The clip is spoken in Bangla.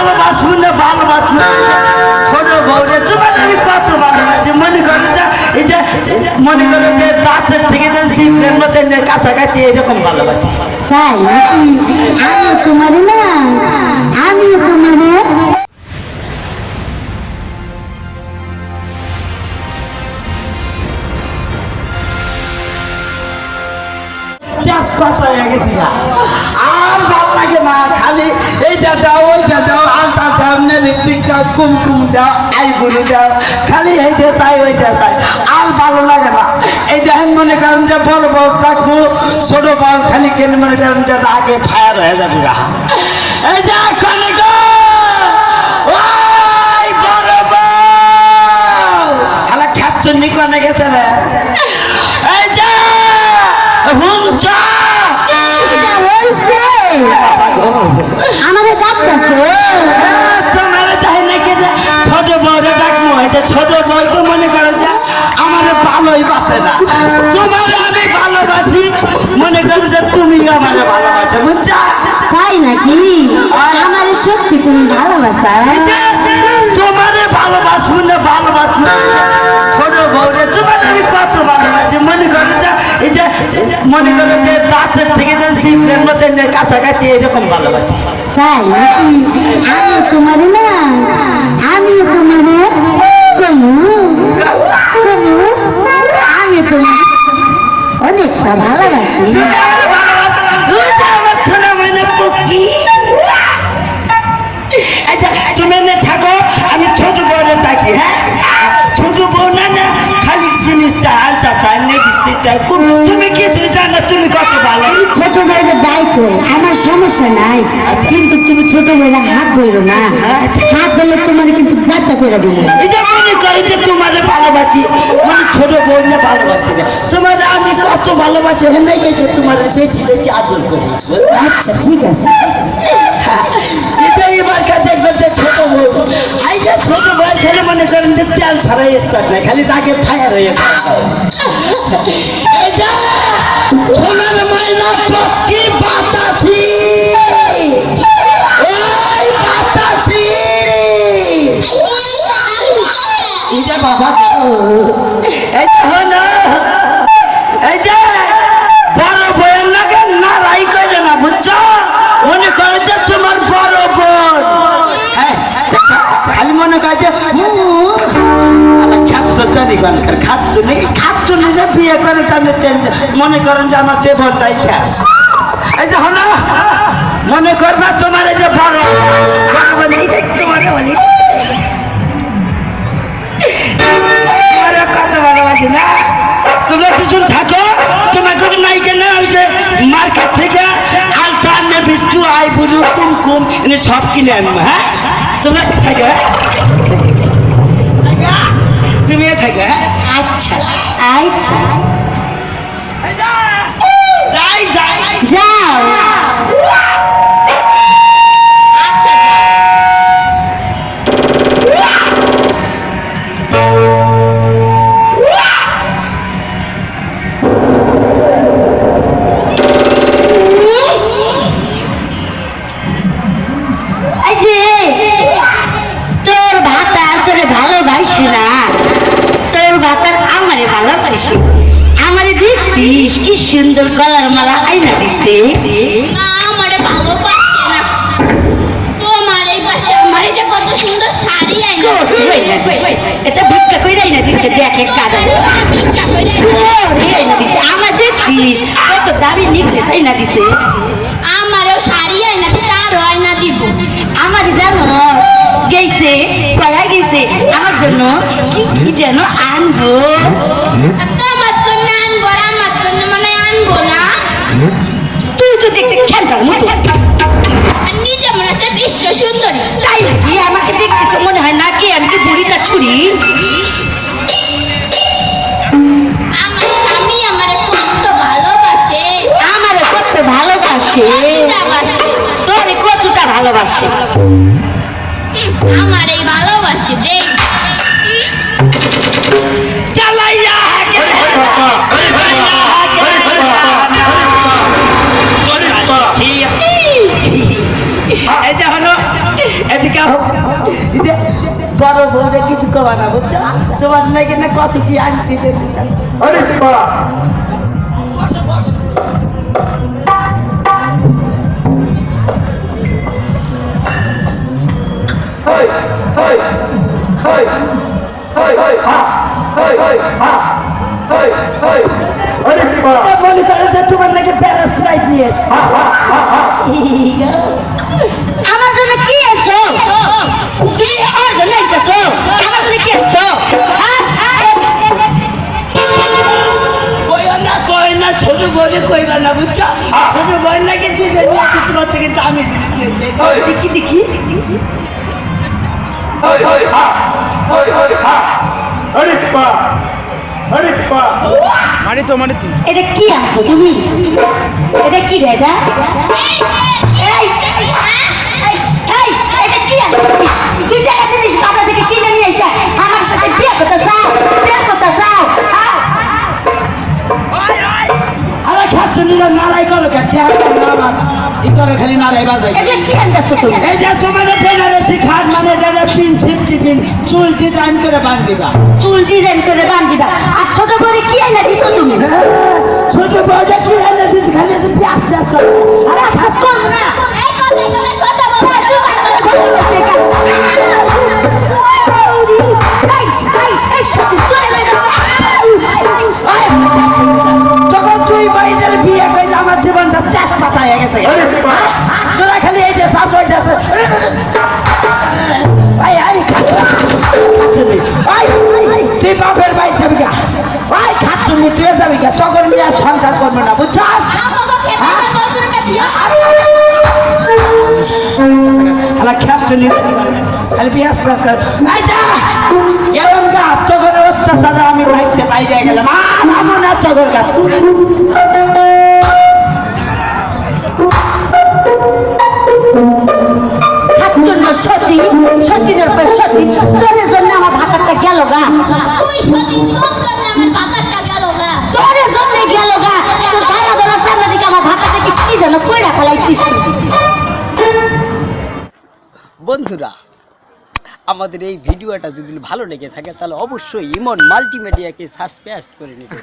ভালোবাসবো না ভালোবাসবো না। ছোট বউরে তোমার আমি কত ভালোবাসি মনে করো যে এই যে মনে করো যে রাতের থেকে জিভের মধ্যে কাছাকাছি এরকম ভালোবাসি। তাই নাকি? তোমার না আমিও তোমার তেজপাতা হয়ে গেছি না আর ভালো লাগে না খালি এইটা দাও দাও লিপস্টিক দাও কুমকুম দাও আইবুড়ি দাও খালি এইটা চাই ওইটা চাই, আর ভালো লাগে না। এই দেখেন মনে করেন যে বড় বড় থাকব ছোট বড় খালি কেন মনে করেন যে আগে ফায়ার হয়ে যাবে গা। এই যে কনে ওই বড় বউ! খালা খাচ্ছন্নি কনে গেছে রে? নাকি? আমার সত্যি তুমি ভালোবাসা? তোমারে ভালোবাসবো না ভালোবাসবো। ছোট বউরে তোমার আমি কত ভালোবাসি। মনে করো যে এই যে মনে করো যে রাতের থেকে যে জিভের মধ্যে কাছাকাছি এরকম ভালোবাসি। তাই আমিও তোমার না। তোমার আমি তোমার অনেকটা ভালোবাসা। তুমি কত ভালো? এই ছোট ভাইরা দায় কর আমার সমস্যা নাই। কিন্তু তুমি ছোট ভাইরা হাত ধরো না। হাত ধরলে তোমার কিন্তু যাত্রা করে দেবো। এটা মনে করে যে তোমার ভালোবাসি মানে ছোট বোনকে ভালোবাসি না। তোমার আমি কত ভালোবাসি হেনে গেছে তোমার বেশি বেশি আদর করি। আচ্ছা ঠিক আছে। এটা এবার ছোট বউ এই যে ছোট বউ ছেলে মনে করেন যে তেল ছাড়াই স্টার্ট নাই খালি তাকে ফায়ার হয়ে। সোনার ময়না পক্ষী বাতাসি। এই বাতাসি। এই বাবা খাচ্ছ নিজে বিয়ে করে টেনশন মনে করেন যে আমার জীবনটাই শেষ। এই যে হলো, মনে করবা তোমার এই যে বড়। বড়। বোন এই যে না? তোমরা পিছন থাকো, তোমাকে নাইকে না, ওই যে মার্কেট থেকে আলতা বিষ্টু আই বুড়ু কুমকুম সব কিনে আনব হ্যাঁ? তোমরা থাকো? তুমি থাকে হ্যাঁ? আচ্ছা আচ্ছা। যাই যাই। যাও। সুন্দর গলার মালা আইনা দিছে। না আমারে ভালোবাসে না। তোমার এই পাশে আমার এই যে কত সুন্দর শাড়ি আইনা কোচ আইনা দিছে। এটা ভিক্ষা কইরা আইনা দিছে দেখে কাদা ভিক্ষা করে ওরে আইনা দিছে আমার দেখছিস কত দামি নিকলেস আইনা দিছে। আমারও শাড়ি আইনা দিতে আরও আইনা দিব। আমার জানো গেছে কয়া গেছে আমার জন্য কি কি যেন আনব। আমার এই ভালোবাসে এই যে হলো এদিকে যে বড় বউরে কিছু কবা না বুঝছ? তোমার নাকি না কত কি আনছি আরে বাবা মনে করে যে তোমার নাকি প্যারাসলাইট নিয়েছে আমার জন্য কি আনছো তুমি ওর জন্য আনতেছো আমার জন্য কি না ছোট বউরে কইবা না বুঝছ ছোট বউ নাকি নিয়েছে তোমার থেকে দামি জিনিস নিয়েছে দেখি দেখি hey, hey, ha, hey, hey, ha, আরে বাবা আরে বাবা মানে তো মানে তুই এটা কি আছো তুমি এটা কি রে এটা করে খালি নারাই বাজাই। যে কি আনছো তুমি? এই যে তোমার বেনারসি খাস মানে যারা পিন ছিপটি পিন চুল ডিজাইন করে বান্ধিবা। চুল ডিজাইন করে বান্ধিবা। আর ছোট করে কি এনে দিছো তুমি? ছোট বড় কি এনে দিস খালি তো প্যাস প্যাস করে। আরে খাচ্ছুনি খালি পিয়াস পিয়াস কর। গেলাম গা তখন অত্যাচার আমি বাইতে বাইরে গেলাম। আর আমার না খাচ্ছুন না, সত্যি সত্যিনের পর সত্যি তোর জন্য আমার ভাতারটা গেল গা। তুই সতীন বন্ধুরা, আমাদের এই ভিডিওটা যদি ভালো লেগে থাকে, তাহলে অবশ্যই ইমন মাল্টিমিডিয়াকে সাসপেস্ট করে নেবেন।